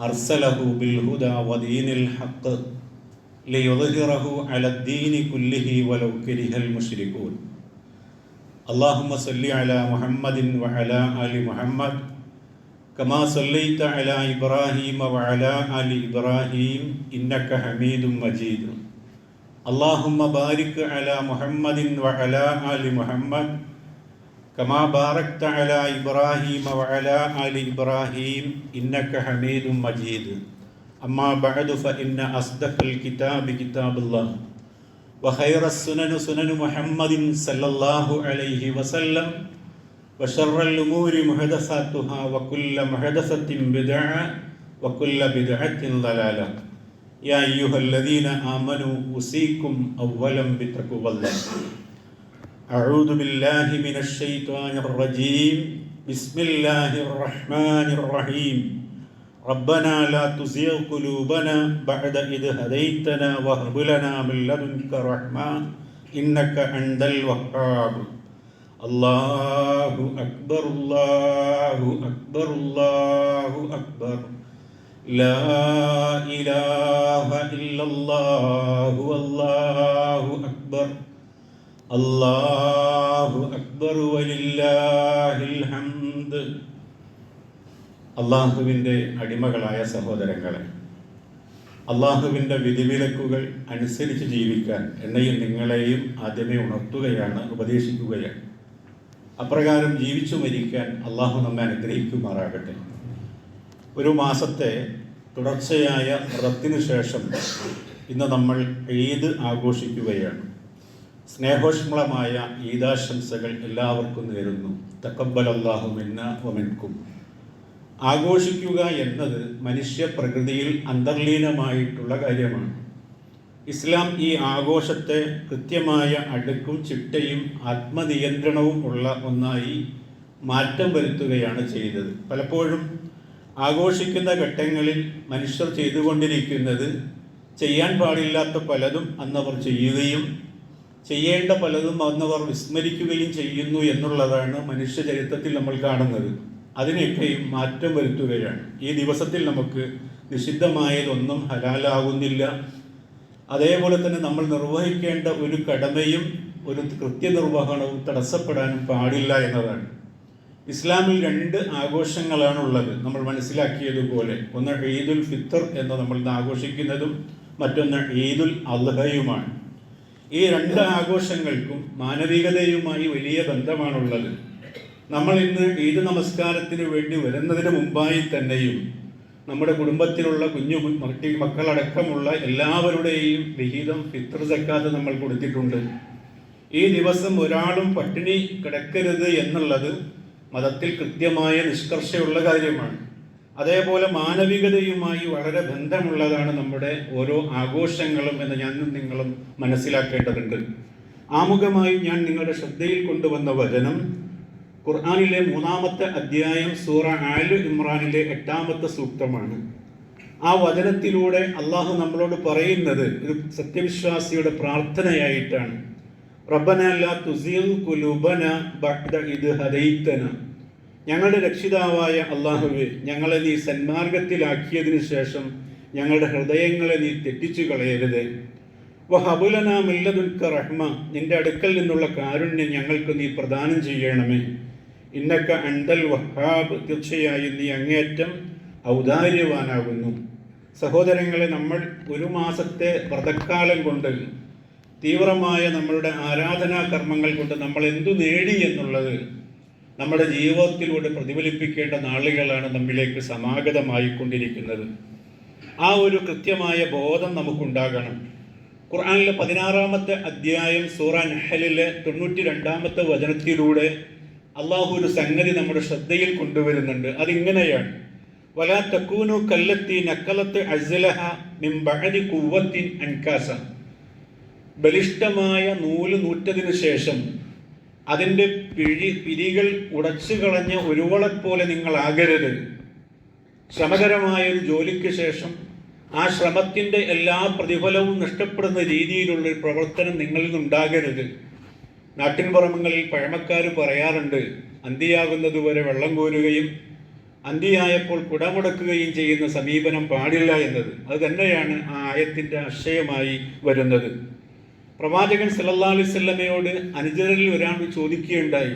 أرسله بالهدى ودين الحق ليظهره على الدين كله ولو كره المشركون اللهم صل على محمد وعلى آل محمد كما صليت على إبراهيم وعلى آل إبراهيم إنك حميد مجيد اللهم بارك على محمد وعلى آل محمد كما باركت على إبراهيم وعلى آل إبراهيم إنك حميد مجيد أما بعد فإن أصدق الكتاب كتاب الله وخير السنن سنن محمد صلى الله عليه وسلم وشر الأمور محدثاتها وكل محدثة بدعة وكل بدعة ضلالة يا أيها الذين آمنوا أوصيكم أولا بتقوى الله أعوذ بالله من الشيطان الرجيم. بسم الله الرحمن الرحيم. ربنا لا تزغ قلوبنا بعد إذ هديتنا وهب لنا من لدنك رحمة إنك أنت الوهاب. الله أكبر الله أكبر الله أكبر. لا إله إلا الله والله أكبر. അള്ളാഹു അക്ബർ ഹംദ്. അള്ളാഹുവിന്റെ അടിമകളായ സഹോദരങ്ങളെ അള്ളാഹുവിന്റെ വിധിവിലക്കുകൾ അനുസരിച്ച് ജീവിക്കാൻ എന്നെയും നിങ്ങളെയും ആദ്യമേ ഉണർത്തുകയാണ് ഉപദേശിക്കുകയാണ്. അപ്രകാരം ജീവിച്ചു മരിക്കാൻ അള്ളാഹു നമ്മെ അനുഗ്രഹിക്കുമാറാകട്ടെ. ഒരു മാസത്തെ തുടർച്ചയായ വ്രത്തിനു ശേഷം ഇന്ന് നമ്മൾ ഈദ് ആഘോഷിക്കുകയാണ്. സ്നേഹോഷ്മളമായ ഈദാശംസകൾ എല്ലാവർക്കും നേരുന്നു. തക്കബൽ അള്ളാഹു മിന്ന ഒമിൻകും ആഘോഷിക്കുക എന്നത് മനുഷ്യ പ്രകൃതിയിൽ അന്തർലീനമായിട്ടുള്ള കാര്യമാണ്. ഇസ്ലാം ഈ ആഘോഷത്തെ കൃത്യമായ അടുക്കും ചിട്ടയും ആത്മനിയന്ത്രണവും ഉള്ള ഒന്നായി മാറ്റം വരുത്തുകയാണ് ചെയ്തത്. പലപ്പോഴും ആഘോഷിക്കുന്ന ഘട്ടങ്ങളിൽ മനുഷ്യർ ചെയ്തുകൊണ്ടിരിക്കുന്നത് ചെയ്യാൻ പാടില്ലാത്ത പലതും അന്നവർ ചെയ്യുകയും ചെയ്യേണ്ട പലതും അന്നവർ വിസ്മരിക്കുകയും ചെയ്യുന്നു എന്നുള്ളതാണ് മനുഷ്യ ചരിത്രത്തിൽ നമ്മൾ കാണുന്നത്. അതിനെയൊക്കെയും മാറ്റം വരുത്തുകയാണ്. ഈ ദിവസത്തിൽ നമുക്ക് നിഷിദ്ധമായതൊന്നും ഹലാലാകുന്നില്ല. അതേപോലെ തന്നെ നമ്മൾ നിർവഹിക്കേണ്ട ഒരു കടമയും ഒരു കൃത്യനിർവഹണവും തടസ്സപ്പെടാനും പാടില്ല എന്നതാണ്. ഇസ്ലാമിൽ രണ്ട് ആഘോഷങ്ങളാണുള്ളത്. നമ്മൾ മനസ്സിലാക്കിയതുപോലെ ഒന്ന് ഈദുൽ ഫിത്തർ എന്ന് നമ്മൾ ആഘോഷിക്കുന്നതും മറ്റൊന്ന് ഈദുൽ അൽഹയുമാണ് ഈ രണ്ട് ആഘോഷങ്ങൾക്കും മാനവികതയുമായി വലിയ ബന്ധമാണുള്ളത്. നമ്മൾ ഇന്ന് ഈദ് നമസ്കാരത്തിന് വേണ്ടി വരുന്നതിന് മുമ്പായി തന്നെയും നമ്മുടെ കുടുംബത്തിലുള്ള കുഞ്ഞു മട്ടി മക്കളടക്കമുള്ള എല്ലാവരുടെയും വിഹിതം ഫിത്ര സക്കാത്ത് നമ്മൾ കൊടുത്തിട്ടുണ്ട്. ഈ ദിവസം ഒരാളും പട്ടിണി കിടക്കരുത് എന്നുള്ളത് മതത്തിൽ കൃത്യമായ നിഷ്കർഷയുള്ള കാര്യമാണ്. അതേപോലെ മാനവികതയുമായി വളരെ ബന്ധമുള്ളതാണ് നമ്മുടെ ഓരോ ആഘോഷങ്ങളും എന്ന് ഞാനും നിങ്ങളും മനസ്സിലാക്കേണ്ടതുണ്ട്. ആമുഖമായി ഞാൻ നിങ്ങളുടെ ശ്രദ്ധയിൽ കൊണ്ടുവന്ന വചനം ഖുർആാനിലെ മൂന്നാമത്തെ അധ്യായം സൂറ ആലു ഇമ്രാനിലെ എട്ടാമത്തെ സൂക്തമാണ്. ആ വചനത്തിലൂടെ അള്ളാഹു നമ്മളോട് പറയുന്നത് ഒരു സത്യവിശ്വാസിയുടെ പ്രാർത്ഥനയായിട്ടാണ്. റബ്ബന തുസീൽ കുലുബന ബഅദ ഇദ് ഹദൈതന. ഞങ്ങളുടെ രക്ഷിതാവായ അള്ളാഹുവെ ഞങ്ങളെ നീ സന്മാർഗത്തിലാക്കിയതിനു ശേഷം ഞങ്ങളുടെ ഹൃദയങ്ങളെ നീ തെറ്റിച്ചു കളയരുത്. വഹബുലന റഹ്മ നിന്റെ അടുക്കൽ നിന്നുള്ള കാരുണ്യം ഞങ്ങൾക്ക് നീ പ്രദാനം ചെയ്യണമേ. ഇന്നക്ക അണ്ടൽ വഹാബ് തീർച്ചയായും നീ അങ്ങേറ്റം ഔദാര്യവാനാകുന്നു. സഹോദരങ്ങളെ നമ്മൾ ഒരു മാസത്തെ വ്രതക്കാലം കൊണ്ട് തീവ്രമായ നമ്മളുടെ ആരാധനാ കർമ്മങ്ങൾ കൊണ്ട് നമ്മൾ എന്തു നേടി എന്നുള്ളത് നമ്മുടെ ജീവിതത്തിലൂടെ പ്രതിഫലിപ്പിക്കേണ്ട നാളുകളാണ് നമ്മിലേക്ക് സമാഗതമായിക്കൊണ്ടിരിക്കുന്നത്. ആ ഒരു കൃത്യമായ ബോധം നമുക്കുണ്ടാകണം. ഖുർആാനിലെ പതിനാറാമത്തെ അധ്യായം സൂറ നഹലിലെ തൊണ്ണൂറ്റി രണ്ടാമത്തെ വചനത്തിലൂടെ അള്ളാഹു ഒരു സംഗതി നമ്മുടെ ശ്രദ്ധയിൽ കൊണ്ടുവരുന്നുണ്ട്. അതിങ്ങനെയാണ്. വലാ തക്കൂനു കല്ലത്തി നക്കലത്ത് അസ്ലഹ മിൻ ബഅദി ഖുവ്വത്തിൻ അൻകാസ. ബലിഷ്ഠമായ നൂൽ നൂറ്റതിനു ശേഷം അതിന്റെ പിഴി പിരികൾ ഉടച്ചു കളഞ്ഞ ഒരുവളെപ്പോലെ നിങ്ങളാകരുത്. ശ്രമകരമായ ഒരു ജോലിക്ക് ശേഷം ആ ശ്രമത്തിന്റെ എല്ലാ പ്രതിഫലവും നഷ്ടപ്പെടുന്ന രീതിയിലുള്ള ഒരു പ്രവർത്തനം നിങ്ങളിൽ നിന്നുണ്ടാകരുത്. നാട്ടിൻപുറമങ്ങളിൽ പഴമക്കാർ പറയാറുണ്ട് അന്തിയാകുന്നതുവരെ വെള്ളം കോരുകയും അന്തിയായപ്പോൾ കുടമുടക്കുകയും ചെയ്യുന്ന സമീപനം പാടില്ല എന്നത്. അത് തന്നെയാണ് ആ ആയത്തിന്റെ ആശയമായി വരുന്നത്. പ്രവാചകൻ സല്ലാ അലൈഹി വസല്ലമയോട് അനുചരരിൽ ഒരാൾ ചോദിക്കുകയുണ്ടായി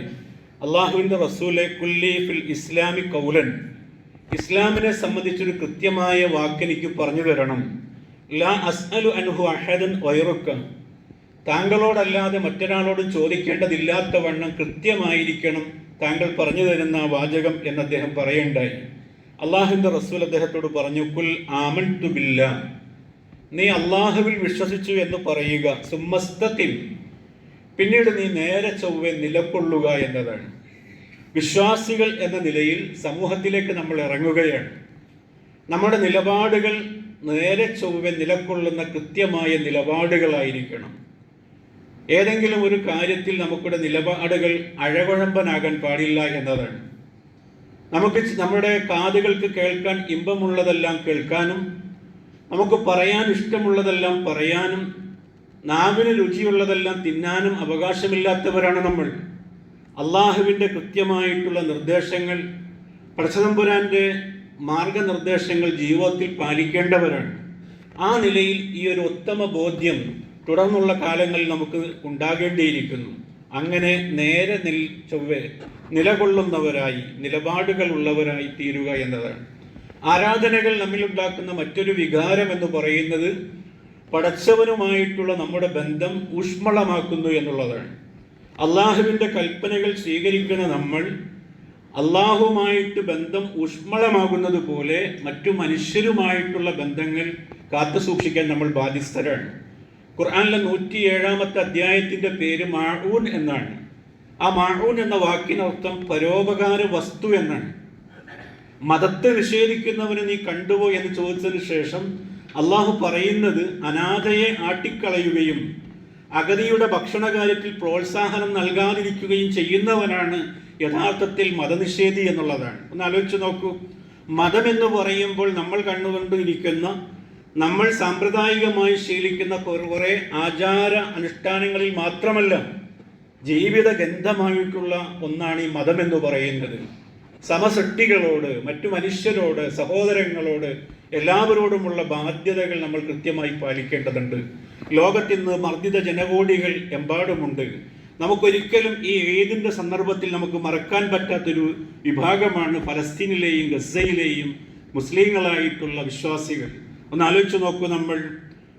അള്ളാഹുവിന്റെ റസൂലെ കുല്ലി ഫിൽ ഇസ്ലാമി കൗലൻ ഇസ്ലാമിനെ സംബന്ധിച്ചൊരു കൃത്യമായ വാക്കെനിക്ക് പറഞ്ഞു തരണം. ലാ അസ്അലു അൻഹു അഹദൻ വൈറുക്ക. താങ്കളോടല്ലാതെ മറ്റൊരാളോടും ചോദിക്കേണ്ടതില്ലാത്ത വണ്ണം കൃത്യമായിരിക്കണം താങ്കൾ പറഞ്ഞു തരുന്ന വാചകം എന്ന് അദ്ദേഹം പറയുണ്ടായി അള്ളാഹുവിന്റെ റസൂൽ അദ്ദേഹത്തോട് പറഞ്ഞു കുൽ ആമൻ ബില്ല നീ അള്ളാഹുവിൽ വിശ്വസിച്ചു എന്ന് പറയുക. സുമസ്തത്തിൽ പിന്നീട് നീ നേരെ ചൊവ്വെ നിലകൊള്ളുക എന്നതാണ്. വിശ്വാസികൾ എന്ന നിലയിൽ സമൂഹത്തിലേക്ക് നമ്മൾ ഇറങ്ങുകയാണ്. നമ്മുടെ നിലപാടുകൾ നേരെ ചൊവ്വെ നിലകൊള്ളുന്ന കൃത്യമായ നിലപാടുകളായിരിക്കണം. ഏതെങ്കിലും ഒരു കാര്യത്തിൽ നമുക്കുടെ നിലപാടുകൾ അഴകുഴമ്പനാകാൻ പാടില്ല എന്നതാണ്. നമുക്ക് നമ്മുടെ കാതുകൾക്ക് കേൾക്കാൻ ഇമ്പമുള്ളതെല്ലാം കേൾക്കാനും നമുക്ക് പറയാൻ ഇഷ്ടമുള്ളതെല്ലാം പറയാനും നാവിന് രുചിയുള്ളതെല്ലാം തിന്നാനും അവകാശമില്ലാത്തവരാണ് നമ്മൾ. അള്ളാഹുവിന്റെ കൃത്യമായിട്ടുള്ള നിർദ്ദേശങ്ങൾ പടച്ചതമ്പുരാന്റെ മാർഗനിർദ്ദേശങ്ങൾ ജീവിതത്തിൽ പാലിക്കേണ്ടവരാണ്. ആ നിലയിൽ ഈ ഒരു ഉത്തമ ബോധ്യം തുടർന്നുള്ള കാലങ്ങളിൽ നമുക്ക് ഉണ്ടാകേണ്ടിയിരിക്കുന്നു. അങ്ങനെ നേരെ നിൽ ചൊവ്വെ നിലകൊള്ളുന്നവരായി നിലപാടുകൾ ഉള്ളവരായി തീരുക എന്നതാണ്. ആരാധനകൾ നമ്മിലുണ്ടാക്കുന്ന മറ്റൊരു വികാരം എന്ന് പറയുന്നത് പടച്ചവനുമായിട്ടുള്ള നമ്മുടെ ബന്ധം ഊഷ്മളമാക്കുന്നു എന്നുള്ളതാണ്. അള്ളാഹുവിന്റെ കൽപ്പനകൾ സ്വീകരിക്കുന്ന നമ്മൾ അള്ളാഹുമായിട്ട് ബന്ധം ഊഷ്മളമാകുന്നത് പോലെ മറ്റു മനുഷ്യരുമായിട്ടുള്ള ബന്ധങ്ങൾ കാത്തു സൂക്ഷിക്കാൻ നമ്മൾ ബാധ്യസ്ഥരാണ്. ഖുർആാനിലെ നൂറ്റി ഏഴാമത്തെ അധ്യായത്തിന്റെ പേര് മാഴൂൻ എന്നാണ്. ആ മാഴൂൻ എന്ന വാക്കിനർത്ഥം പരോപകാര വസ്തു എന്നാണ്. മതത്തെ നിഷേധിക്കുന്നവന് നീ കണ്ടുപോ എന്ന് ചോദിച്ചതിന് ശേഷം അള്ളാഹു പറയുന്നത് അനാഥയെ ആട്ടിക്കളയുകയും അഗതിയുടെ ഭക്ഷണകാര്യത്തിൽ പ്രോത്സാഹനം നൽകാതിരിക്കുകയും ചെയ്യുന്നവനാണ് യഥാർത്ഥത്തിൽ മതനിഷേധി എന്നുള്ളതാണ്. ഒന്ന് ആലോചിച്ച് നോക്കൂ. മതം എന്ന് പറയുമ്പോൾ നമ്മൾ കണ്ടുകൊണ്ടിരിക്കുന്ന നമ്മൾ സാമ്പ്രദായികമായി ശീലിക്കുന്ന കുറെ ആചാര അനുഷ്ഠാനങ്ങളിൽ മാത്രമല്ല ജീവിത ഗന്ധമായിട്ടുള്ള ഒന്നാണ് ഈ മതം എന്ന് പറയുന്നത്. സമസൃഷ്ടികളോട് മറ്റു മനുഷ്യരോട് സഹോദരങ്ങളോട് എല്ലാവരോടുമുള്ള ബാധ്യതകൾ നമ്മൾ കൃത്യമായി പാലിക്കേണ്ടതുണ്ട്. ലോകത്തിന്ന് മർദ്ദിത ജനകോടികൾ എമ്പാടുമുണ്ട്. നമുക്കൊരിക്കലും ഈ ഏതിന്റെ സന്ദർഭത്തിൽ നമുക്ക് മറക്കാൻ പറ്റാത്തൊരു വിഭാഗമാണ് ഫലസ്തീനിലെയും ഗസയിലെയും മുസ്ലിങ്ങളായിട്ടുള്ള വിശ്വാസികൾ. ഒന്ന് ആലോചിച്ച് നോക്കൂ നമ്മൾ.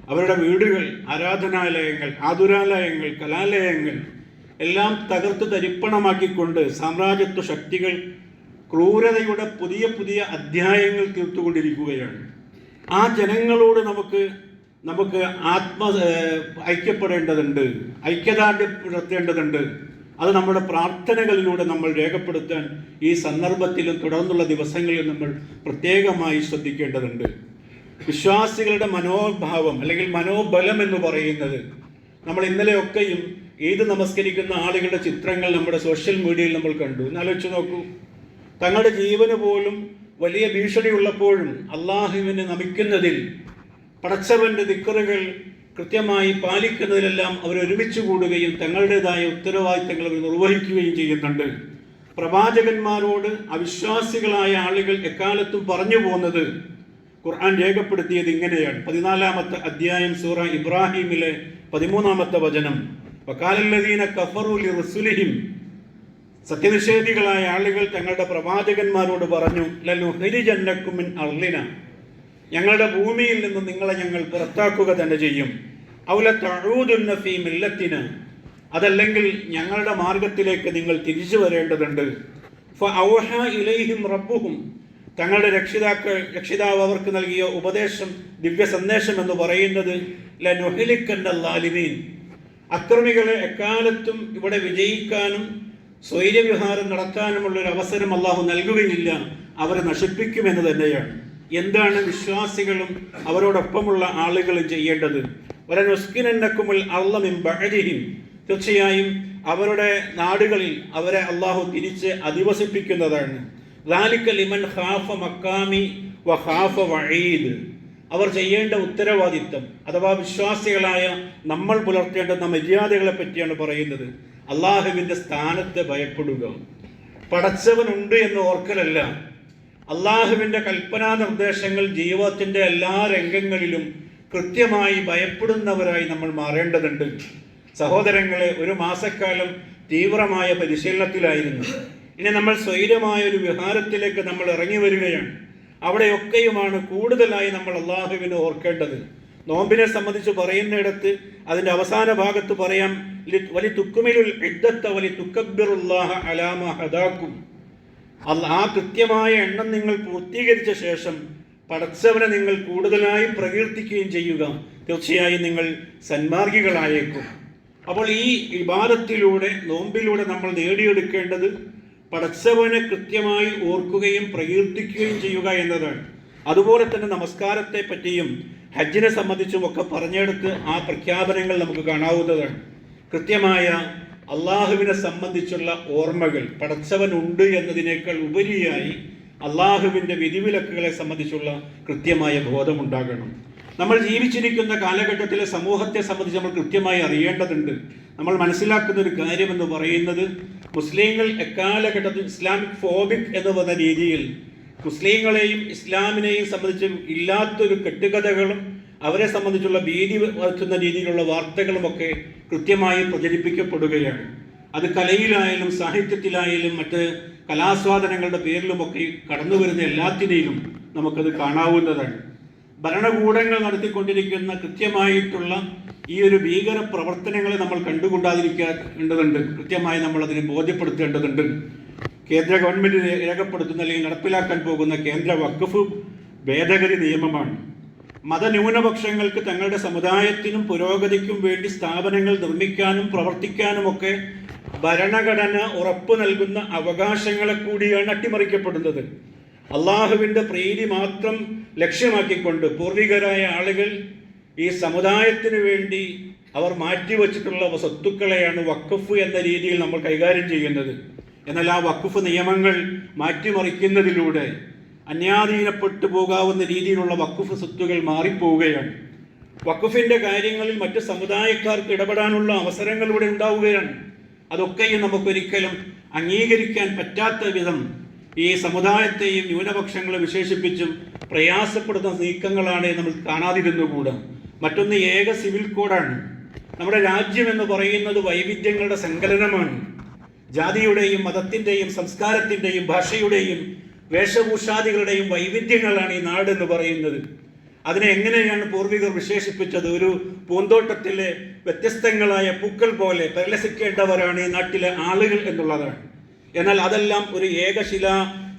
അവരുടെ വീടുകൾ ആരാധനാലയങ്ങൾ ആതുരാലയങ്ങൾ കലാലയങ്ങൾ എല്ലാം തകർത്ത് തരിപ്പണമാക്കിക്കൊണ്ട് സാമ്രാജ്യത്വ ശക്തികൾ ക്രൂരതയുടെ പുതിയ പുതിയ അധ്യായങ്ങൾ തീർത്തുകൊണ്ടിരിക്കുകയാണ് ആ ജനങ്ങളോട് നമുക്ക് നമുക്ക് ആത്മ ഐക്യപ്പെടേണ്ടതുണ്ട് ഐക്യദാർഢ്യം പുലർത്തേണ്ടതുണ്ട് അത് നമ്മുടെ പ്രാർത്ഥനകളിലൂടെ നമ്മൾ രേഖപ്പെടുത്താൻ ഈ സന്ദർഭത്തിലും തുടർന്നുള്ള ദിവസങ്ങളിൽ നമ്മൾ പ്രത്യേകമായി ശ്രദ്ധിക്കേണ്ടതുണ്ട്. വിശ്വാസികളുടെ മനോഭാവം അല്ലെങ്കിൽ മനോബലം എന്ന് പറയുന്നത് നമ്മൾ ഇന്നലെയൊക്കെയും ഈദ് നമസ്കരിക്കുന്ന ആളുകളുടെ ചിത്രങ്ങൾ നമ്മുടെ സോഷ്യൽ മീഡിയയിൽ നമ്മൾ കണ്ടു. എന്നാലോചിച്ച് നോക്കൂ. തങ്ങളുടെ ജീവന് പോലും വലിയ ഭീഷണി ഉള്ളപ്പോഴും അള്ളാഹുവിനെ നമിക്കുന്നതിൽ പടച്ചവന്റെ ദിക്കറുകൾ കൃത്യമായി പാലിക്കുന്നതിലെല്ലാം അവർ ഒരുമിച്ച് കൂടുകയും തങ്ങളുടേതായ ഉത്തരവാദിത്തങ്ങൾ അവർ നിർവഹിക്കുകയും ചെയ്യുന്നുണ്ട്. പ്രവാചകന്മാരോട് അവിശ്വാസികളായ ആളുകൾ എക്കാലത്തും പറഞ്ഞു പോകുന്നത് ഖുർആൻ രേഖപ്പെടുത്തിയത് ഇങ്ങനെയാണ്. പതിനാലാമത്തെ അധ്യായം സൂറ ഇബ്രാഹിമിലെ പതിമൂന്നാമത്തെ വചനം. വക്കാലല്ലദീന കഫറുലി റസുലിഹിം സത്യനിഷേധികളായ ആളുകൾ തങ്ങളുടെ പ്രവാചകന്മാരോട് പറഞ്ഞു ലലുഹരിജന്നക്കുമിൻ അർലിന ഞങ്ങളുടെ ഭൂമിയിൽ നിന്ന് നിങ്ങളെ ഞങ്ങൾ പുറത്താക്കുക തന്നെ ചെയ്യും. അവല തഴൂതുന്ന ഫീ മില്ലത്തിന്. അതല്ലെങ്കിൽ ഞങ്ങളുടെ മാർഗത്തിലേക്ക് നിങ്ങൾ തിരിച്ചു വരേണ്ടതുണ്ട്. ഔഹ ഇലൈഹിം റബ്ബുഹും. തങ്ങളുടെ രക്ഷിതാക്കൾ രക്ഷിതാവ് അവർക്ക് നൽകിയ ഉപദേശം ദിവ്യ സന്ദേശം എന്ന് പറയുന്നത് ലനുഹലിക്കന്ന ലാലിമീൻ അക്രമികളെ എക്കാലത്തും ഇവിടെ വിജയിക്കാനും സ്വൈര്യവിഹാരം നടത്താനുമുള്ളൊരു അവസരം അള്ളാഹു നൽകുകയില്ല. അവരെ നശിപ്പിക്കുമെന്ന് തന്നെയാണ്. എന്താണ് വിശ്വാസികളും അവരോടൊപ്പമുള്ള ആളുകളും ചെയ്യേണ്ടത്? ഒരനുസ്കിനക്കുമുൽ അള്ളമിൻ ബഹരിഹിം തീർച്ചയായും അവരുടെ നാടുകളിൽ അവരെ അള്ളാഹു തിരിച്ച് അധിവസിപ്പിക്കുന്നതാണ്. റാലിക്ക ലിമൻ ഖാഫ മക്കാമി വ ഖാഫ വഴീദ് അവർ ചെയ്യേണ്ട ഉത്തരവാദിത്തം അഥവാ വിശ്വാസികളായ നമ്മൾ പുലർത്തേണ്ടുന്ന മര്യാദകളെ പറ്റിയാണ് പറയുന്നത്. അള്ളാഹുവിന്റെ സ്ഥാനത്തെ ഭയപ്പെടുക. പടച്ചവനുണ്ട് എന്ന് ഓർക്കലല്ല. അള്ളാഹുവിന്റെ കൽപ്പനാ നിർദ്ദേശങ്ങൾ ജീവിതത്തിന്റെ എല്ലാ രംഗങ്ങളിലും കൃത്യമായി ഭയപ്പെടുന്നവരായി നമ്മൾ മാറേണ്ടതുണ്ട്. സഹോദരങ്ങളെ ഒരു മാസക്കാലം തീവ്രമായ പരിശീലനത്തിലായിരുന്നു. ഇനി നമ്മൾ സ്വൈരമായ ഒരു വിഹാരത്തിലേക്ക് നമ്മൾ ഇറങ്ങി വരികയാണ്. അവിടെയൊക്കെയുമാണ് കൂടുതലായി നമ്മൾ അള്ളാഹുവിനെ ഓർക്കേണ്ടത്. നോമ്പിനെ സംബന്ധിച്ച് പറയുന്നിടത്ത് അതിന്റെ അവസാന ഭാഗത്ത് പറയാം വലി തുക്കുമിലുൽ ഇദ്ദത്ത വലി തുക്കബ്ബിറുല്ലാഹ അലാമ ഹദാക്കും ആ കൃത്യമായ എണ്ണം നിങ്ങൾ പൂർത്തീകരിച്ച ശേഷം പടച്ചവനെ നിങ്ങൾ കൂടുതലായി പ്രകീർത്തിക്കുകയും ചെയ്യുക. തീർച്ചയായും നിങ്ങൾ സന്മാർഗികളായേക്കും. അപ്പോൾ ഈ വിവാദത്തിലൂടെ നോമ്പിലൂടെ നമ്മൾ നേടിയെടുക്കേണ്ടത് പടച്ചവനെ കൃത്യമായി ഓർക്കുകയും പ്രകീർത്തിക്കുകയും ചെയ്യുക എന്നതാണ്. അതുപോലെ തന്നെ നമസ്കാരത്തെ പറ്റിയും ഹജ്ജിനെ സംബന്ധിച്ചും ഒക്കെ പറഞ്ഞെടുത്ത് ആ പ്രഖ്യാപനങ്ങൾ നമുക്ക് കാണാവുന്നതാണ്. കൃത്യമായ അള്ളാഹുവിനെ സംബന്ധിച്ചുള്ള ഓർമ്മകൾ പടച്ചവനുണ്ട് എന്നതിനേക്കാൾ ഉപരിയായി അള്ളാഹുവിന്റെ വിധിവിലക്കുകളെ സംബന്ധിച്ചുള്ള കൃത്യമായ ബോധമുണ്ടാകണം. നമ്മൾ ജീവിച്ചിരിക്കുന്ന കാലഘട്ടത്തിലെ സമൂഹത്തെ സംബന്ധിച്ച് നമ്മൾ കൃത്യമായി അറിയേണ്ടതുണ്ട്. നമ്മൾ മനസ്സിലാക്കുന്ന ഒരു കാര്യമെന്ന് പറയുന്നത് മുസ്ലിങ്ങൾ എക്കാലഘട്ടത്തിൽ ഇസ്ലാമിക് ഫോബിക് എന്ന് പറഞ്ഞ രീതിയിൽ മുസ്ലിങ്ങളെയും ഇസ്ലാമിനെയും സംബന്ധിച്ച് ഇല്ലാത്തൊരു കെട്ടുകഥകളും അവരെ സംബന്ധിച്ചുള്ള ഭീതി വരുത്തുന്ന രീതിയിലുള്ള വാർത്തകളുമൊക്കെ കൃത്യമായി പ്രചരിപ്പിക്കപ്പെടുകയാണ്. അത് കലയിലായാലും സാഹിത്യത്തിലായാലും മറ്റ് കലാസ്വാദനങ്ങളുടെ പേരിലുമൊക്കെ കടന്നു വരുന്ന എല്ലാത്തിനെയും നമുക്കത് കാണാവുന്നതാണ്. ഭരണകൂടങ്ങൾ നടത്തിക്കൊണ്ടിരിക്കുന്ന കൃത്യമായിട്ടുള്ള ഈ ഒരു ഭീകര പ്രവർത്തനങ്ങളെ നമ്മൾ കണ്ടുകൊണ്ടാതിരിക്കേണ്ടതുണ്ട്. കൃത്യമായി നമ്മൾ അതിനെ ബോധ്യപ്പെടുത്തേണ്ടതുണ്ട്. കേന്ദ്ര ഗവൺമെന്റ് രേ- രേഖപ്പെടുത്തുന്ന അല്ലെങ്കിൽ നടപ്പിലാക്കാൻ പോകുന്ന കേന്ദ്ര വഖഫ് ഭേദഗതി നിയമമാണ്. മതന്യൂനപക്ഷങ്ങൾക്ക് തങ്ങളുടെ സമുദായത്തിനും പുരോഗതിക്കും വേണ്ടി സ്ഥാപനങ്ങൾ നിർമ്മിക്കാനും പ്രവർത്തിക്കാനുമൊക്കെ ഭരണഘടന ഉറപ്പു നൽകുന്ന അവകാശങ്ങളെ കൂടിയാണ് അട്ടിമറിക്കപ്പെടുന്നത്. അള്ളാഹുവിന്റെ പ്രീതി മാത്രം ലക്ഷ്യമാക്കിക്കൊണ്ട് പൂർവികരായ ആളുകൾ ഈ സമുദായത്തിന് വേണ്ടി അവർ മാറ്റിവെച്ചിട്ടുള്ള സ്വത്തുക്കളെയാണ് വഖഫ് എന്ന രീതിയിൽ നമ്മൾ കൈകാര്യം ചെയ്യുന്നത്. എന്നാൽ ആ വഖഫ് നിയമങ്ങൾ മാറ്റിമറിക്കുന്നതിലൂടെ അന്യാധീനപ്പെട്ടു പോകാവുന്ന രീതിയിലുള്ള വഖഫ് സ്വത്തുകൾ മാറിപ്പോവുകയാണ്. വഖഫിന്റെ കാര്യങ്ങളിൽ മറ്റ് സമുദായക്കാർക്ക് ഇടപെടാനുള്ള അവസരങ്ങൾ ഇവിടെ ഉണ്ടാവുകയാണ്. അതൊക്കെയും നമുക്കൊരിക്കലും അംഗീകരിക്കാൻ പറ്റാത്ത വിധം ഈ സമുദായത്തെയും ന്യൂനപക്ഷങ്ങളെ വിശേഷിപ്പിച്ചും പ്രയാസപ്പെടുന്ന നീക്കങ്ങളാണ് നമ്മൾ കാണാതിരുന്നുകൂടാ. മറ്റൊന്ന് ഏക സിവിൽ കോഡാണ്. നമ്മുടെ രാജ്യം എന്ന് പറയുന്നത് വൈവിധ്യങ്ങളുടെ സങ്കലനമാണ്. ജാതിയുടെയും മതത്തിന്റെയും സംസ്കാരത്തിന്റെയും ഭാഷയുടെയും വേഷഭൂഷാദികളുടെയും വൈവിധ്യങ്ങളാണ് ഈ നാട് എന്ന് പറയുന്നത്. അതിനെ എങ്ങനെയാണ് പൂർവികർ വിശേഷിപ്പിച്ചത്? ഒരു പൂന്തോട്ടത്തിലെ വ്യത്യസ്തങ്ങളായ പൂക്കൾ പോലെ പരിലസിക്കേണ്ടവരാണ് ഈ നാട്ടിലെ ആളുകൾ എന്നുള്ളതാണ്. എന്നാൽ അതെല്ലാം ഒരു ഏകശില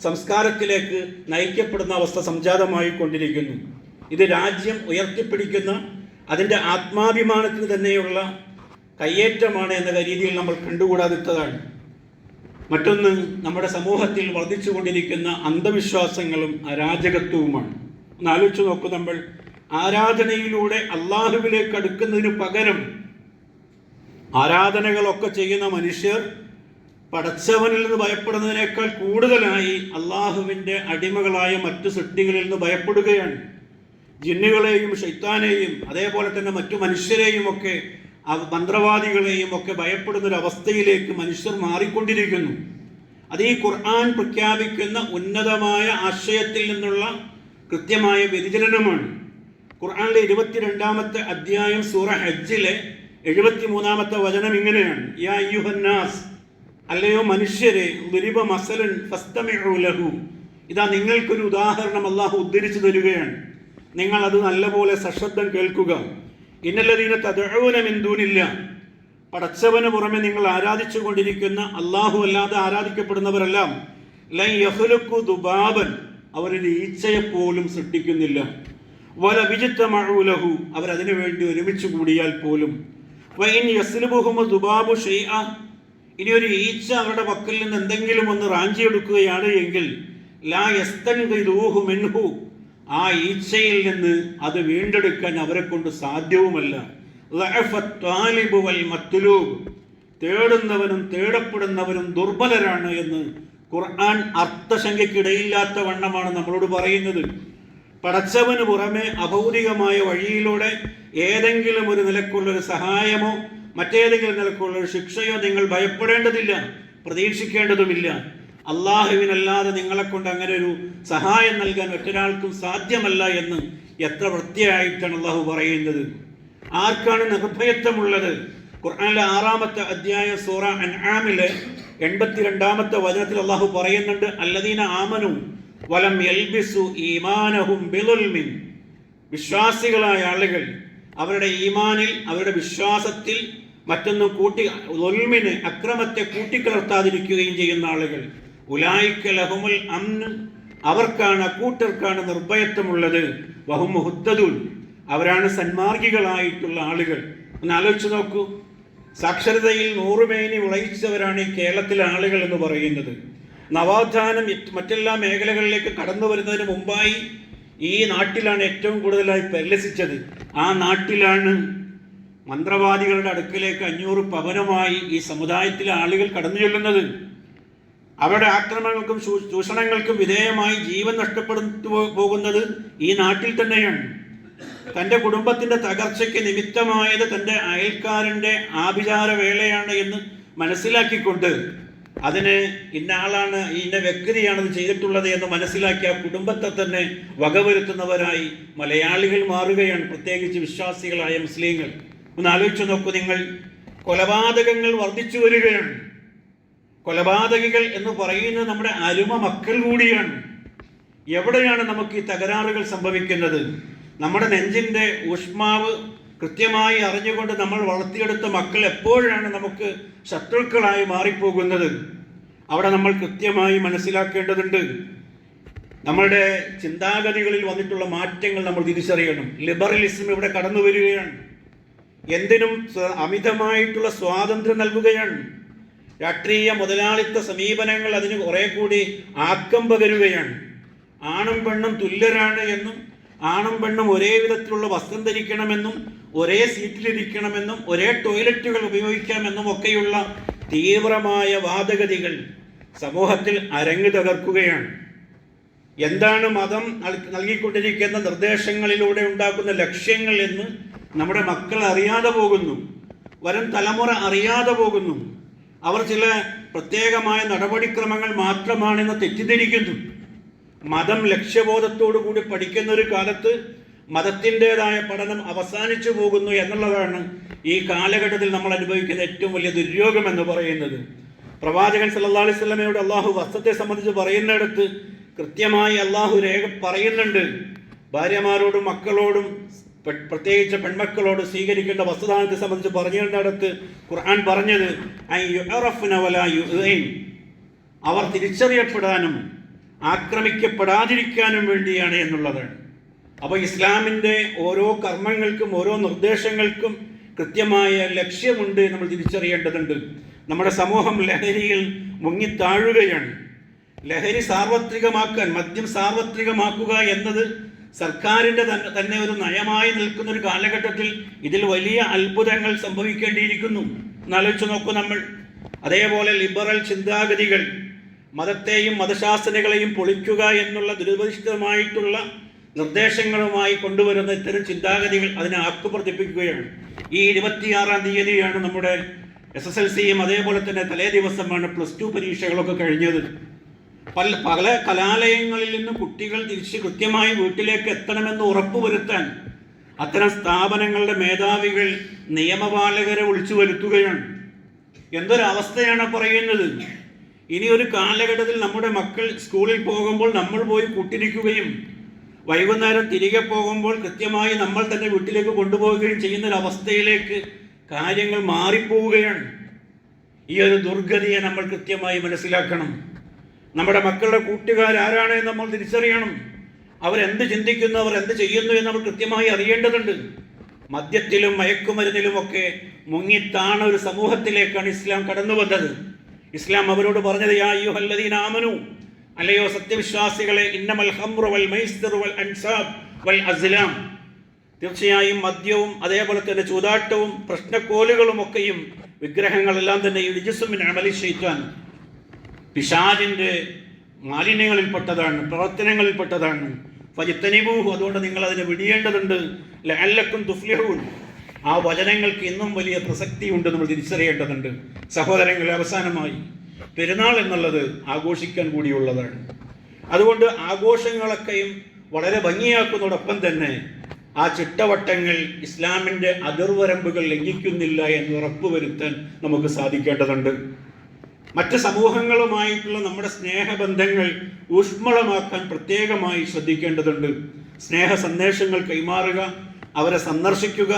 സംസ്കാരത്തിലേക്ക് നയിക്കപ്പെടുന്ന അവസ്ഥ സംജാതമായി കൊണ്ടിരിക്കുന്നു ഇത് രാജ്യം ഉയർത്തിപ്പിടിക്കുന്ന അതിന്റെ ആത്മാഭിമാനത്തിന് തന്നെയുള്ള കയ്യേറ്റമാണ് എന്ന രീതിയിൽ നമ്മൾ കണ്ടുകൂടാതിരുത്തതാണ് മറ്റൊന്ന് നമ്മുടെ സമൂഹത്തിൽ വർദ്ധിച്ചുകൊണ്ടിരിക്കുന്ന അന്ധവിശ്വാസങ്ങളും അരാജകത്വവുമാണ്. ഒന്ന് ആലോചിച്ച് നോക്കൂ നമ്മൾ. ആരാധനയിലൂടെ അള്ളാഹുവിലേക്ക് അടുക്കുന്നതിന് പകരം ആരാധനകളൊക്കെ ചെയ്യുന്ന മനുഷ്യർ പടച്ചവനിൽ നിന്ന് ഭയപ്പെടുന്നതിനേക്കാൾ കൂടുതലായി അള്ളാഹുവിന്റെ അടിമകളായ മറ്റു സൃഷ്ടികളിൽ നിന്ന് ഭയപ്പെടുകയാണ്. ജിന്നുകളെയും ഷൈത്താനെയും അതേപോലെ തന്നെ മറ്റു മനുഷ്യരെയും ഒക്കെ മന്ത്രവാദികളെയും ഒക്കെ ഭയപ്പെടുന്ന ഒരു അവസ്ഥയിലേക്ക് മനുഷ്യർ മാറിക്കൊണ്ടിരിക്കുന്നു. അത് ഈ ഖുർആൻ പ്രഖ്യാപിക്കുന്ന ഉന്നതമായ ആശയത്തിൽ നിന്നുള്ള കൃത്യമായ വ്യതിചലനമാണ്. ഖുർആാനിലെ ഇരുപത്തിരണ്ടാമത്തെ അധ്യായം സൂറ ഹജ്ജിലെ എഴുപത്തി മൂന്നാമത്തെ വചനം ഇങ്ങനെയാണ്. യാ യുഹന്നാസ് അല്ലയോ മനുഷ്യരെ ദുരിബ മസലൻ ലഹു. ഇതാ നിങ്ങൾക്കൊരു ഉദാഹരണം അള്ളാഹു ഉദ്ധരിച്ചു തരികയാണ്. നിങ്ങൾ അത് നല്ലപോലെ സശബ്ദം കേൾക്കുക. ഇന്നല്ലതീന പടച്ചവന് പുറമെ നിങ്ങൾ ആരാധിച്ചു കൊണ്ടിരിക്കുന്ന അള്ളാഹു അല്ലാതെ ആരാധിക്കപ്പെടുന്നവരെല്ലാം ലൈ യഹ്ലുക്കു ദുബാബൻ. അവരൊരു ഈച്ചയെ പോലും സൃഷ്ടിക്കുന്നില്ല. വല വിജിത്തമഴൂലഹു അവരതിനു വേണ്ടി ഒരുമിച്ച് കൂടിയാൽ പോലും. വൈൻ യസ്ലുബുഹുമ ദുബാബു ഷെയ്അ ഇനി ഒരു ഈച്ച അവരുടെ പക്കൽ നിന്ന് എന്തെങ്കിലും ഒന്ന് റാഞ്ചിയെടുക്കുകയാണ് എങ്കിൽ ലാ യസ്തൻഖിദൂഹു മിൻഹു. ആ ഈച്ചയിൽ നിന്ന് അത് വീണ്ടെടുക്കാൻ അവരെ കൊണ്ട് സാധ്യവുമല്ല. തേടുന്നവനും തേടപ്പെടുന്നവനും ദുർബലരാണ് എന്ന് ഖുർആൻ അർത്ഥശങ്കയ്ക്കിടയില്ലാത്ത വണ്ണമാണ് നമ്മളോട് പറയുന്നത്. പടച്ചവന് പുറമെ അഭൗതികമായ വഴിയിലൂടെ ഏതെങ്കിലും ഒരു നിലക്കുള്ളൊരു സഹായമോ മറ്റേതെങ്കിലും നിലക്കുള്ളൊരു ശിക്ഷയോ നിങ്ങൾ ഭയപ്പെടേണ്ടതില്ല പ്രതീക്ഷിക്കേണ്ടതുമില്ല. അള്ളാഹുവിനല്ലാതെ നിങ്ങളെ കൊണ്ട് അങ്ങനെ ഒരു സഹായം നൽകാൻ മറ്റൊരാൾക്കും സാധ്യമല്ല എന്ന് എത്ര വൃത്തിയായിട്ടാണ് അള്ളാഹു പറയുന്നത്. ആർക്കാണ് നിർഭയത്വമുള്ളത്? ഖുർആനിലെ ആറാമത്തെ അധ്യായ സൂറ അൻആമിലെ എൺപത്തിരണ്ടാമത്തെ വചനത്തിൽ അള്ളാഹു പറയുന്നുണ്ട് അല്ലദീന ആമനു വലം എൽബിസു ഈമാനഹും ബിലുൽമിൻ വിശ്വാസികളായ ആളുകൾ അവരുടെ ഈമാനിൽ അവരുടെ വിശ്വാസത്തിൽ മറ്റൊന്നും കൂട്ടി ഒൽമിന് അക്രമത്തെ കൂട്ടിക്കലർത്താതിരിക്കുകയും ചെയ്യുന്ന ആളുകൾ. ഉലായിക്ക ലഹുമുൽ അവർക്കാണ് അക്കൂട്ടർക്കാണ് നിർഭയത്വമുള്ളത്. വഹുമുഹുദ്ദുൽ അവരാണ് സന്മാർഗികളായിട്ടുള്ള ആളുകൾ. ഒന്ന് ആലോചിച്ച് നോക്കൂ. സാക്ഷരതയിൽ നൂറുമേനി ഉളയിച്ചവരാണ് ഈ കേരളത്തിലെ ആളുകൾ എന്ന് പറയുന്നത്. നവോത്ഥാനം മറ്റെല്ലാ മേഖലകളിലേക്ക് കടന്നു വരുന്നതിന് മുമ്പായി ഈ നാട്ടിലാണ് ഏറ്റവും കൂടുതലായി പരിലസിച്ചത് ആ നാട്ടിലാണ് മന്ത്രവാദികളുടെ അടുക്കിലേക്ക് അഞ്ഞൂറ് പവനമായി ഈ സമുദായത്തിലെ ആളുകൾ കടന്നു ചെല്ലുന്നത്. അവരുടെ ആക്രമണങ്ങൾക്കും ചൂഷണങ്ങൾക്കും വിധേയമായി ജീവൻ നഷ്ടപ്പെടുത്തു പോകുന്നത് ഈ നാട്ടിൽ തന്നെയാണ്. തന്റെ കുടുംബത്തിന്റെ തകർച്ചയ്ക്ക് നിമിത്തമായത് തന്റെ അയൽക്കാരന്റെ ആഭിചാര വേളയാണ് എന്ന് മനസ്സിലാക്കിക്കൊണ്ട് അതിന് ഇന്ന ആളാണ് ഇന്ന വ്യക്തിയാണ് ഇത് ചെയ്തിട്ടുള്ളത് എന്ന് മനസ്സിലാക്കി ആ കുടുംബത്തെ തന്നെ വകവരുത്തുന്നവരായി മലയാളികൾ മാറുകയാണ് പ്രത്യേകിച്ച് വിശ്വാസികളായ മുസ്ലിങ്ങൾ. ഒന്ന് ആലോചിച്ചു നോക്കൂ നിങ്ങൾ കൊലപാതകങ്ങൾ വർദ്ധിച്ചു വരികയാണ്. കൊലപാതകികൾ എന്ന് പറയുന്ന നമ്മുടെ അരുമ മക്കൾ കൂടിയാണ്. എവിടെയാണ് നമുക്ക് ഈ തകരാറുകൾ സംഭവിക്കുന്നത്? നമ്മുടെ നെഞ്ചിന്റെ ഊഷ്മാവ് കൃത്യമായി അറിഞ്ഞുകൊണ്ട് നമ്മൾ വളർത്തിയെടുത്ത മക്കൾ എപ്പോഴാണ് നമുക്ക് ശത്രുക്കളായി മാറിപ്പോകുന്നത്? അവിടെ നമ്മൾ കൃത്യമായി മനസ്സിലാക്കേണ്ടതുണ്ട്. നമ്മളുടെ ചിന്താഗതികളിൽ വന്നിട്ടുള്ള മാറ്റങ്ങൾ നമ്മൾ തിരിച്ചറിയണം. ലിബറലിസം ഇവിടെ കടന്നു വരികയാണ് എന്തിനും അമിതമായിട്ടുള്ള സ്വാതന്ത്ര്യം നൽകുകയാണ്. രാഷ്ട്രീയ മുതലാളിത്ത സമീപനങ്ങൾ അതിന് കുറെ കൂടി ആക്കം പകരുകയാണ്. ആണും പെണ്ണും തുല്യരാണ് എന്നും ആണും പെണ്ണും ഒരേ വിധത്തിലുള്ള വസ്ത്രം ധരിക്കണമെന്നും ഒരേ സീറ്റിലിരിക്കണമെന്നും ഒരേ ടോയ്ലറ്റുകൾ ഉപയോഗിക്കാമെന്നും ഒക്കെയുള്ള തീവ്രമായ വാദഗതികൾ സമൂഹത്തിൽ അരങ്ങ് തകർക്കുകയാണ്. എന്താണ് മതം നൽ- നൽകിക്കൊണ്ടിരിക്കുന്ന നിർദ്ദേശങ്ങളിലൂടെ ഉണ്ടാക്കുന്ന ലക്ഷ്യങ്ങൾ എന്ന് നമ്മുടെ മക്കൾ അറിയാതെ പോകുന്നു. വരും തലമുറ അറിയാതെ പോകുന്നു. അവർ ചില പ്രത്യേകമായ നടപടിക്രമങ്ങൾ മാത്രമാണെന്ന് തെറ്റിദ്ധരിക്കുന്നു. മതം ലക്ഷ്യബോധത്തോടു കൂടി പഠിക്കുന്ന ഒരു കാലത്ത് മതത്തിന്റെതായ പഠനം അവസാനിച്ചു പോകുന്നു എന്നുള്ളതാണ് ഈ കാലഘട്ടത്തിൽ നമ്മൾ അനുഭവിക്കുന്ന ഏറ്റവും വലിയ ദുര്യോഗം എന്ന് പറയുന്നത്. പ്രവാചകൻ സല്ലാ അലൈഹി വസല്ലമയോട് അള്ളാഹു വസ്ത്രത്തെ സംബന്ധിച്ച് പറയുന്നിടത്ത് കൃത്യമായി അള്ളാഹു രേഖ പറയുന്നുണ്ട്. ഭാര്യമാരോടും മക്കളോടും പ്രത്യേകിച്ച് പെൺമക്കളോട് സ്വീകരിക്കേണ്ട വസ്തുതാനത്തെ സംബന്ധിച്ച് പറഞ്ഞിടത്ത് ഖുർആൻ പറഞ്ഞത്. അവർ തിരിച്ചറിയപ്പെടാനും ആക്രമിക്കപ്പെടാതിരിക്കാനും വേണ്ടിയാണ് എന്നുള്ളതാണ് അപ്പോൾ ഇസ്ലാമിന്റെ ഓരോ കർമ്മങ്ങൾക്കും ഓരോ നിർദ്ദേശങ്ങൾക്കും കൃത്യമായ ലക്ഷ്യമുണ്ട് നമ്മൾ തിരിച്ചറിയേണ്ടതുണ്ട്. നമ്മുടെ സമൂഹം ലഹരിയിൽ മുങ്ങിത്താഴുകയാണ്. ലഹരി സാർവത്രികമാക്കാൻ മദ്യം സാർവത്രികമാക്കുക എന്നത് സർക്കാരിന്റെ തന്നെ ഒരു നയമായി നിൽക്കുന്ന ഒരു കാലഘട്ടത്തിൽ ഇതിൽ വലിയ അത്ഭുതങ്ങൾ സംഭവിക്കേണ്ടിയിരിക്കുന്നു. എന്നാലോചിച്ച് നോക്കൂ നമ്മൾ. അതേപോലെ ലിബറൽ ചിന്താഗതികൾ മതത്തെയും മതശാസ്ത്രങ്ങളെയും പൊളിക്കുക എന്നുള്ള ദുരുപതിഷ്ഠിതമായിട്ടുള്ള നിർദ്ദേശങ്ങളുമായി കൊണ്ടുവരുന്ന ഇത്തരം ചിന്താഗതികൾ അതിനെ ആക്കുപ്രതിപ്പിക്കുകയാണ് ഈ ഇരുപത്തിയാറാം തീയതിയാണ് നമ്മുടെ എസ് എസ് എൽ സിയും അതേപോലെ തന്നെ തലേ ദിവസമാണ് പ്ലസ് ടു പരീക്ഷകളൊക്കെ കഴിഞ്ഞത്. പല പല കലാലയങ്ങളിൽ നിന്ന് കുട്ടികൾ തിരിച്ച് കൃത്യമായി വീട്ടിലേക്ക് എത്തണമെന്ന് ഉറപ്പുവരുത്താൻ അത്തരം സ്ഥാപനങ്ങളുടെ മേധാവികൾ നിയമപാലകരെ വിളിച്ചു വരുത്തുകയാണ്. എന്തൊരവസ്ഥയാണ് പറയുന്നത്? ഇനി ഒരു കാലഘട്ടത്തിൽ നമ്മുടെ മക്കൾ സ്കൂളിൽ പോകുമ്പോൾ നമ്മൾ പോയി കൂട്ടിരിക്കുകയും വൈകുന്നേരം തിരികെ പോകുമ്പോൾ കൃത്യമായി നമ്മൾ തന്നെ വീട്ടിലേക്ക് കൊണ്ടുപോവുകയും ചെയ്യുന്ന ഒരു അവസ്ഥയിലേക്ക് കാര്യങ്ങൾ മാറിപ്പോവുകയാണ്. ഈ ഒരു ദുർഗതിയെ നമ്മൾ കൃത്യമായി മനസ്സിലാക്കണം. നമ്മുടെ മക്കളുടെ കൂട്ടുകാരാരാണ് എന്ന് നമ്മൾ തിരിച്ചറിയണം. അവരെന്ത് ചിന്തിക്കുന്നു അവർ എന്ത് ചെയ്യുന്നു എന്ന് നമ്മൾ കൃത്യമായി അറിയേണ്ടതുണ്ട്. മദ്യത്തിലും മയക്കുമരുന്നിലുമൊക്കെ മുങ്ങിത്താണ ഒരു സമൂഹത്തിലേക്കാണ് ഇസ്ലാം കടന്നു വന്നത്. ഇസ്ലാം അവരോട് പറഞ്ഞത് യാ യുഹല്ലദീന ആമനു അല്ലയോ സത്യവിശ്വാസികളെ ഇന്നമൽ ഹംറു വൽ മൈസ്തിർ വൽ അൻസാബ് വൽ അസ്ലാം. തീർച്ചയായും മദ്യവും അതേപോലെ തന്നെ ചൂതാട്ടവും പ്രശ്നക്കോലുകളും ഒക്കെയും വിഗ്രഹങ്ങളെല്ലാം തന്നെ ഈ രിജസുമിൻ അമലി ഷെയ്ത്താൻ പിശാജിന്റെ മാലിന്യങ്ങളിൽപ്പെട്ടതാണ് പ്രവർത്തനങ്ങളിൽപ്പെട്ടതാണ്. ഫജിത്തനിബൂഹു അതുകൊണ്ട് നിങ്ങൾ അതിനെ വിടിയേണ്ടതുണ്ട്. ലഅല്ലക്കും തുഫ്ലിഹൂൻ. ആ വചനങ്ങൾക്ക് ഇന്നും വലിയ പ്രസക്തിയുണ്ട് നമ്മൾ തിരിച്ചറിയേണ്ടതുണ്ട്. സഹോദരങ്ങളെ അവസാനമായി. പെരുന്നാൾ എന്നുള്ളത് ആഘോഷിക്കാൻ കൂടിയുള്ളതാണ്. അതുകൊണ്ട് ആഘോഷങ്ങളൊക്കെയും വളരെ ഭംഗിയാക്കുന്നതോടൊപ്പം തന്നെ ആ ചിട്ടവട്ടങ്ങൾ ഇസ്ലാമിന്റെ അതിർവരമ്പുകൾ ലംഘിക്കുന്നില്ല എന്ന് ഉറപ്പുവരുത്താൻ നമുക്ക് സാധിക്കേണ്ടതുണ്ട്. മറ്റ് സമൂഹങ്ങളുമായിട്ടുള്ള നമ്മുടെ സ്നേഹബന്ധങ്ങൾ ഊഷ്മളമാക്കാൻ പ്രത്യേകമായി ശ്രദ്ധിക്കേണ്ടതുണ്ട്. സ്നേഹ സന്ദേശങ്ങൾ കൈമാറുക അവരെ സന്ദർശിക്കുക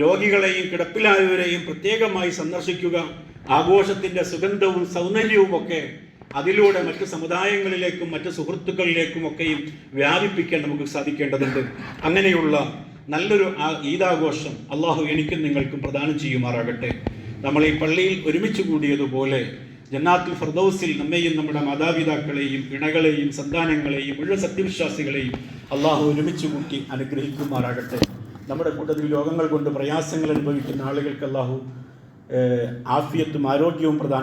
രോഗികളെയും കിടപ്പിലായവരെയും പ്രത്യേകമായി സന്ദർശിക്കുക ആഘോഷത്തിന്റെ സുഗന്ധവും സൗന്ദര്യവും ഒക്കെ അതിലൂടെ മറ്റ് സമുദായങ്ങളിലേക്കും മറ്റ് സുഹൃത്തുക്കളിലേക്കും ഒക്കെയും വ്യാപിപ്പിക്കാൻ നമുക്ക് സാധിക്കേണ്ടതുണ്ട്. അങ്ങനെയുള്ള നല്ലൊരു ഈദാഘോഷം അള്ളാഹു എനിക്കും നിങ്ങൾക്കും പ്രദാനം ചെയ്യുമാറാകട്ടെ. നമ്മൾ ഈ പള്ളിയിൽ ഒരുമിച്ച് കൂടിയതുപോലെ ജന്നാത്തുൽ ഫർദൗസിൽ നമ്മെയും നമ്മുടെ മാതാപിതാക്കളെയും ഇണകളെയും സന്താനങ്ങളെയും മുഴുവൻ സത്യവിശ്വാസികളെയും അള്ളാഹു ഒരുമിച്ച് കൂട്ടി അനുഗ്രഹിക്കുമാറാകട്ടെ. നമ്മുടെ കൂട്ടത്തിൽ രോഗങ്ങൾ കൊണ്ട് പ്രയാസങ്ങൾ അനുഭവിക്കുന്ന ആളുകൾക്ക് അള്ളാഹു ആഫിയത്തും ആരോഗ്യവും പ്രദാനം